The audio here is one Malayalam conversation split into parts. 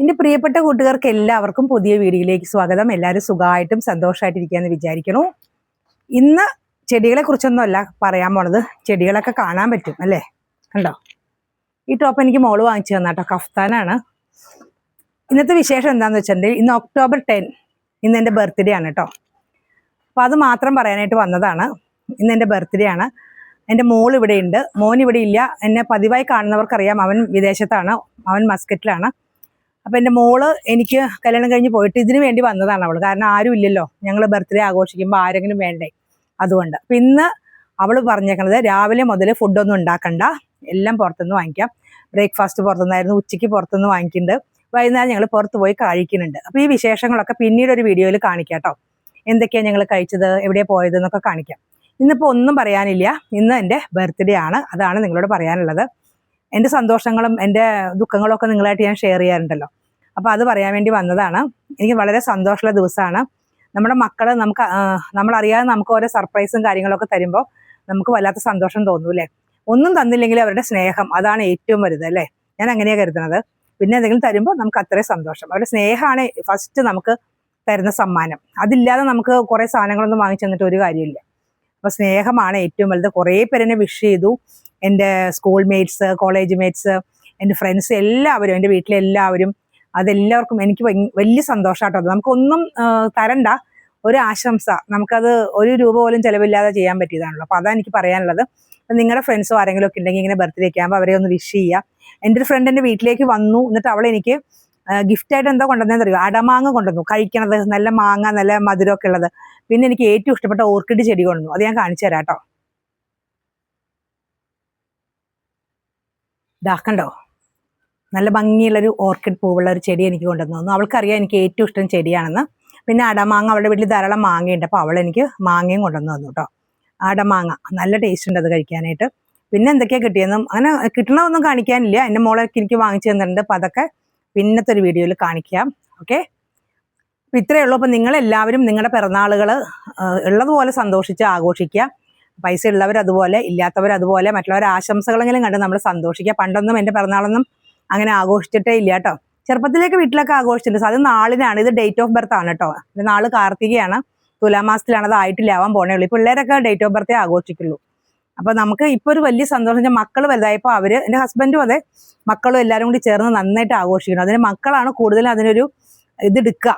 എന്റെ പ്രിയപ്പെട്ട കൂട്ടുകാർക്ക് എല്ലാവർക്കും പുതിയ വീഡിയോയിലേക്ക് സ്വാഗതം. എല്ലാവരും സുഖമായിട്ടും സന്തോഷമായിട്ടിരിക്കുകയെന്ന് വിചാരിക്കണു ഇന്ന് ചെടികളെ കുറിച്ചൊന്നുമല്ല പറയാൻ പോണത്. ചെടികളൊക്കെ കാണാൻ പറ്റും അല്ലേ? കണ്ടോ? ഈ ടോപ്പ് എനിക്ക് മോൾ വാങ്ങിച്ചു തന്ന കേട്ടോ കഫ്താനാണ്. ഇന്നത്തെ വിശേഷം എന്താണെന്ന് വെച്ചിട്ടുണ്ടെങ്കിൽ ഇന്ന് ഒക്ടോബർ ടെൻ ഇന്ന് എന്റെ ബർത്ത്ഡേ ആണ് കേട്ടോ അപ്പോൾ അത് മാത്രം പറയാനായിട്ട് വന്നതാണ്. ഇന്ന് എന്റെ ബർത്ത്ഡേ ആണ്. എന്റെ മോൾ ഇവിടെ ഉണ്ട് മോൻ ഇവിടെ ഇല്ല. എന്നെ പതിവായി കാണുന്നവർക്കറിയാം. അവൻ വിദേശത്താണ്. അവൻ മസ്കറ്റിലാണ്. അപ്പം എന്റെ മോൾ എനിക്ക് കല്യാണം കഴിഞ്ഞ് പോയിട്ട് ഇതിനു വേണ്ടി വന്നതാണ് അവൾ കാരണം ആരും ഇല്ലല്ലോ. ഞങ്ങൾ ബർത്ത്ഡേ ആഘോഷിക്കുമ്പോൾ ആരെങ്കിലും വേണ്ടേ? അതുകൊണ്ട്. അപ്പം ഇന്ന് അവൾ പറഞ്ഞേക്കണത് രാവിലെ മുതൽ ഫുഡൊന്നും ഉണ്ടാക്കണ്ട. എല്ലാം പുറത്തുനിന്ന് വാങ്ങിക്കാം. ബ്രേക്ക്ഫാസ്റ്റ് പുറത്തുനിന്നായിരുന്നു ഉച്ചയ്ക്ക് പുറത്തുനിന്ന് വാങ്ങിക്കുന്നുണ്ട്. വൈകുന്നേരം ഞങ്ങൾ പുറത്ത് പോയി കഴിക്കുന്നുണ്ട്. അപ്പോൾ ഈ വിശേഷങ്ങളൊക്കെ പിന്നീട് ഒരു വീഡിയോയിൽ കാണിക്കാം കേട്ടോ. എന്തൊക്കെയാണ് ഞങ്ങൾ കഴിച്ചത്? എവിടെ പോയത് എന്നൊക്കെ കാണിക്കാം. ഇന്നിപ്പോൾ ഒന്നും പറയാനില്ല. ഇന്ന് എന്റെ ബർത്ത്ഡേ ആണ്. അതാണ് നിങ്ങളോട് പറയാനുള്ളത്. എന്റെ സന്തോഷങ്ങളും എന്റെ ദുഃഖങ്ങളും ഒക്കെ നിങ്ങളായിട്ട് ഞാൻ ഷെയർ ചെയ്യാറുണ്ടല്ലോ. അപ്പോൾ അത് പറയാൻ വേണ്ടി വന്നതാണ്. എനിക്ക് വളരെ സന്തോഷമുള്ള ദിവസമാണ്. നമ്മുടെ മക്കൾ നമുക്ക് നമ്മളറിയാതെ നമുക്ക് ഓരോ സർപ്രൈസും കാര്യങ്ങളൊക്കെ തരുമ്പോൾ നമുക്ക് വല്ലാത്ത സന്തോഷം തോന്നും അല്ലേ? ഒന്നും തന്നില്ലെങ്കിൽ അവരുടെ സ്നേഹം അതാണ് ഏറ്റവും വലുത് അല്ലേ? ഞാൻ അങ്ങനെയാണ് കരുതുന്നത്. പിന്നെ എന്തെങ്കിലും തരുമ്പോൾ നമുക്ക് അത്രയും സന്തോഷം. അവരുടെ സ്നേഹമാണ് ഫസ്റ്റ് നമുക്ക് തരുന്ന സമ്മാനം. അതില്ലാതെ നമുക്ക് കുറേ സാധനങ്ങളൊന്നും വാങ്ങിച്ചു തന്നിട്ട് ഒരു കാര്യമില്ല. അപ്പോൾ സ്നേഹമാണ് ഏറ്റവും വലുത്. കുറേ പേരെന്നെ വിഷ് ചെയ്തു. എന്റെ സ്കൂൾ മേറ്റ്സ് കോളേജ് മേറ്റ്സ് എന്റെ ഫ്രണ്ട്സ് എല്ലാവരും എന്റെ വീട്ടിലെ എല്ലാവരും അതെല്ലാവർക്കും എനിക്ക് വലിയ സന്തോഷമാട്ടോ അത് നമുക്കൊന്നും തരണ്ട. ഒരു ആശംസ. നമുക്കത് ഒരു രൂപ പോലും ചിലവില്ലാതെ ചെയ്യാൻ പറ്റിയതാണല്ലോ. അപ്പോൾ അതാണ് എനിക്ക് പറയാനുള്ളത്. നിങ്ങളുടെ ഫ്രണ്ട്സോ ആരെങ്കിലും ഒക്കെ ഉണ്ടെങ്കിൽ ഇങ്ങനെ ബർത്ത്ഡേ ഒക്കെ ആകുമ്പോൾ അവരെ ഒന്ന് വിഷ് ചെയ്യുക എന്റെ ഒരു ഫ്രണ്ട് എന്റെ വീട്ടിലേക്ക് വന്നു. എന്നിട്ട് അവൾ എനിക്ക് ഗിഫ്റ്റായിട്ട് എന്താ കൊണ്ടുവന്നതെന്ന് അറിയോ? അടമാങ്ങ കൊണ്ടുവന്നു. കഴിക്കണത് നല്ല മാങ്ങ നല്ല മധുരമൊക്കെ ഉള്ളത്. പിന്നെ എനിക്ക് ഏറ്റവും ഇഷ്ടപ്പെട്ട ഓർക്കിഡ് ചെടി കൊണ്ടുവന്നു. അത് ഞാൻ കാണിച്ചു തരാം കേട്ടോ ഇതാക്കണ്ടോ നല്ല ഭംഗിയുള്ളൊരു ഓർക്കിഡ് പൂവുള്ള ഒരു ചെടി എനിക്ക് കൊണ്ടുവന്നു തന്നു. അവൾക്കറിയാം എനിക്ക് ഏറ്റവും ഇഷ്ടം ചെടിയാണെന്ന്. പിന്നെ അടമാങ്ങ അവളുടെ വീട്ടിൽ ധാരാളം മാങ്ങയുണ്ട്. അപ്പോൾ അവൾ എനിക്ക് മാങ്ങയും കൊണ്ടുവന്നു തന്നു കേട്ടോ അടമാങ്ങ നല്ല ടേസ്റ്റ് ഉണ്ട് അത് കഴിക്കാനായിട്ട്. പിന്നെ എന്തൊക്കെയാണ് കിട്ടിയെന്നും അങ്ങനെ കിട്ടണമൊന്നും കാണിക്കാനില്ല. എന്റെ മോളൊക്കെ എനിക്ക് വാങ്ങിച്ചു തന്നിട്ടുണ്ട്. അപ്പോൾ അതൊക്കെ പിന്നത്തെ ഒരു വീഡിയോയിൽ കാണിക്കാം. ഓക്കെ അപ്പോൾ ഇത്രയേ ഉള്ളൂ. അപ്പോൾ നിങ്ങളെല്ലാവരും നിങ്ങളുടെ പിറന്നാളുകൾ ഉള്ളതുപോലെ സന്തോഷിച്ച് ആഘോഷിക്കുക. പൈസ ഉള്ളവർ അതുപോലെ ഇല്ലാത്തവർ അതുപോലെ ആശംസകളെങ്കിലും കണ്ട് നമ്മൾ സന്തോഷിക്കുക. പണ്ടൊന്നും എന്റെ പിറന്നാളൊന്നും അങ്ങനെ ആഘോഷിച്ചിട്ടേ ഇല്ല കേട്ടോ. ചെറുപ്പത്തിലേക്ക് വീട്ടിലൊക്കെ ആഘോഷിച്ചിട്ടുണ്ട്. അത് നാളിനാണ്. ഇത് ഡേറ്റ് ഓഫ് ബർത്ത് ആണ് കേട്ടോ. നാൾ കാർത്തികയാണ്. തുലാമാസത്തിലാണ് അത് ആയിട്ടില്ല ആവാൻ പോണേ ഉള്ളൂ. ഈ പിള്ളേരൊക്കെ ഡേറ്റ് ഓഫ് ബർത്തേ ആഘോഷിക്കുള്ളൂ. അപ്പൊ നമുക്ക് ഇപ്പൊ ഒരു വലിയ സന്തോഷം മക്കൾ വലുതായപ്പോൾ അവർ എന്റെ ഹസ്ബൻഡും അതെ മക്കളും എല്ലാവരും കൂടി ചേർന്ന് നന്നായിട്ട് ആഘോഷിക്കണം അതിന് മക്കളാണ് കൂടുതലും അതിനൊരു ഇത് എടുക്കുക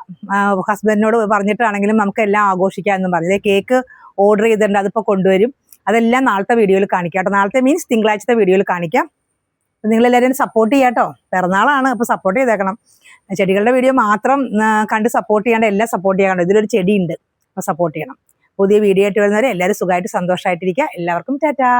ഹസ്ബൻഡിനോട് പറഞ്ഞിട്ടാണെങ്കിലും നമുക്ക് എല്ലാം ആഘോഷിക്കാം എന്നും പറഞ്ഞു കേക്ക് ഓർഡർ ചെയ്തിട്ടുണ്ട്. അതിപ്പോൾ കൊണ്ടുവരും. അതെല്ലാം നാളത്തെ വീഡിയോയിൽ കാണിക്കാം കേട്ടോ. നാളത്തെ മീൻസ് തിങ്കളാഴ്ചത്തെ വീഡിയോയിൽ കാണിക്കാം. നിങ്ങളെല്ലാവരും സപ്പോർട്ട് ചെയ്യാട്ടോ. പിറന്നാളാണ് അപ്പോൾ സപ്പോർട്ട് ചെയ്തേക്കണം. ചെടികളുടെ വീഡിയോ മാത്രം കണ്ട് സപ്പോർട്ട് ചെയ്യാണ്ട് എല്ലാം സപ്പോർട്ട് ചെയ്യാണ്ട് ഇതിലൊരു ചെടിയുണ്ട്. അപ്പോൾ സപ്പോർട്ട് ചെയ്യണം. പുതിയ വീഡിയോ ആയിട്ട് വരുന്നവരെ എല്ലാവരും സുഖമായിട്ട് സന്തോഷമായിട്ടിരിക്കുക. എല്ലാവർക്കും ടാറ്റാ.